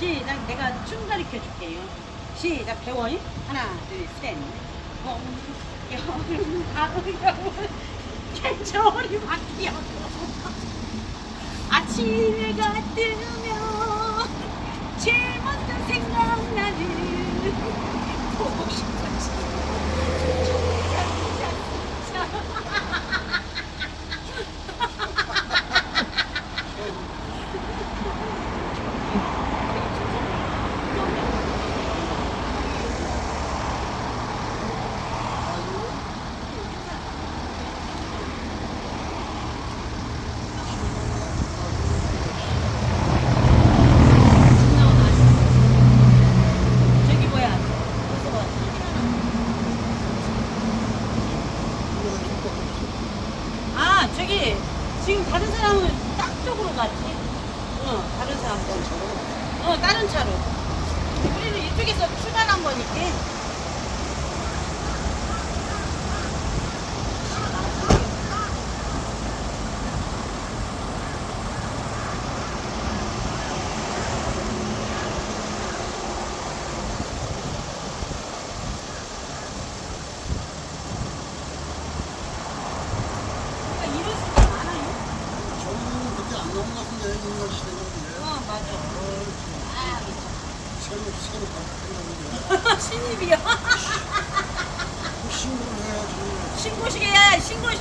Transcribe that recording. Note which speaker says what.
Speaker 1: 시작. 내가 춤 가르쳐 줄게요. 시작. 배워요. 하나, 둘, 셋. 봄, 여름, 가을, 겨울, 계절이 바뀌어. 아침해가 뜨면 제일 먼저 생각나는 보고 싶었지. 저기 뭐야? 어디서 봐. 아 저기 지금 다른 사람은 딱 쪽으로 갔지. 어 다른 사람들. 어 다른 차로. 우리는 이쪽에서 출발한 거니까 이럴 수가 많아요.
Speaker 2: 저는 그때 안
Speaker 1: 어 맞아. 아
Speaker 2: 새로 새로
Speaker 1: 신입이야.
Speaker 2: 신고를 해야지
Speaker 1: 신고식 해야 신고식.